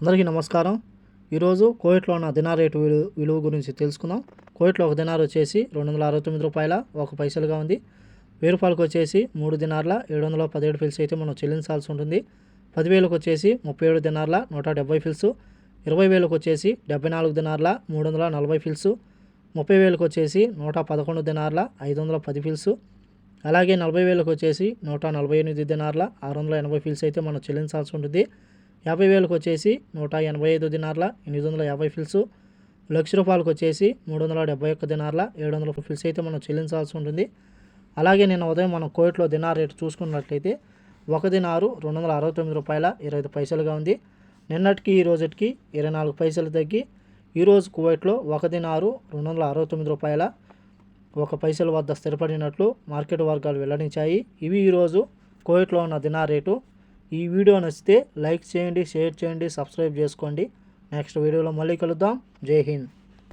అందరికీ నమస్కారం. ఈరోజు కోవిట్లో ఉన్న దినార్ రేటు విలువ విలువ గురించి తెలుసుకుందాం. కోవిట్లో ఒక దినార్ వచ్చేసి రెండు వందల అరవై తొమ్మిది రూపాయల ఒక పైసలుగా ఉంది. వెయ్యి రూపాయలకు వచ్చేసి మూడు దినార్ల ఏడు వందల పదిహేడు ఫిల్స్ అయితే మనం చెల్లించాల్సి ఉంటుంది. పదివేలకు వచ్చేసి ముప్పై ఏడు దినార్ల నూట డెబ్బై ఫిల్స్. ఇరవై వేలకు వచ్చేసి డెబ్బై నాలుగు దినార్ల మూడు వందల నలభై ఫిల్స్. ముప్పై వేలకు వచ్చేసి నూట పదకొండు దినార్ల ఐదు వందల పది ఫిల్స్. అలాగే నలభై వేలకు వచ్చేసి నూట నలభై ఎనిమిది దినార్ల ఆరు వందల ఎనభై ఫిల్స్ అయితే మనం చెల్లించాల్సి ఉంటుంది. యాభై వేలకు వచ్చేసి నూట ఎనభై ఐదు దినార్ల ఎనిమిది వందల యాభై ఫిల్స్. లక్ష రూపాయలకు వచ్చేసి మూడు వందల డెబ్బై ఒక్క దినార్ల ఏడు వందల ఫిల్స్ అయితే మనం చెల్లించాల్సి ఉంటుంది. అలాగే నిన్న ఉదయం మనం కోవిట్లో దినార్ రేటు చూసుకున్నట్లయితే ఒక దినారు రెండు వందల అరవై తొమ్మిది రూపాయల ఇరవై ఐదు పైసలుగా ఉంది. నిన్నటికి ఈ రోజుకి ఇరవై నాలుగు పైసలు తగ్గి ఈరోజు కువైట్లో ఒక దినారు రెండు వందల అరవై తొమ్మిది రూపాయల ఒక పైసల వద్ద స్థిరపడినట్లు మార్కెట్ వర్గాలు వెల్లడించాయి. ఇవి ఈరోజు కోవిట్లో ఉన్న దినార్ రేటు ఈ వీడియో నచ్చితే లైక్ చేయండి షేర్ చేయండి సబ్స్క్రైబ్ చేసుకోండి. నెక్స్ట్ వీడియోలో మళ్ళీ కలుద్దాం. జై హింద్.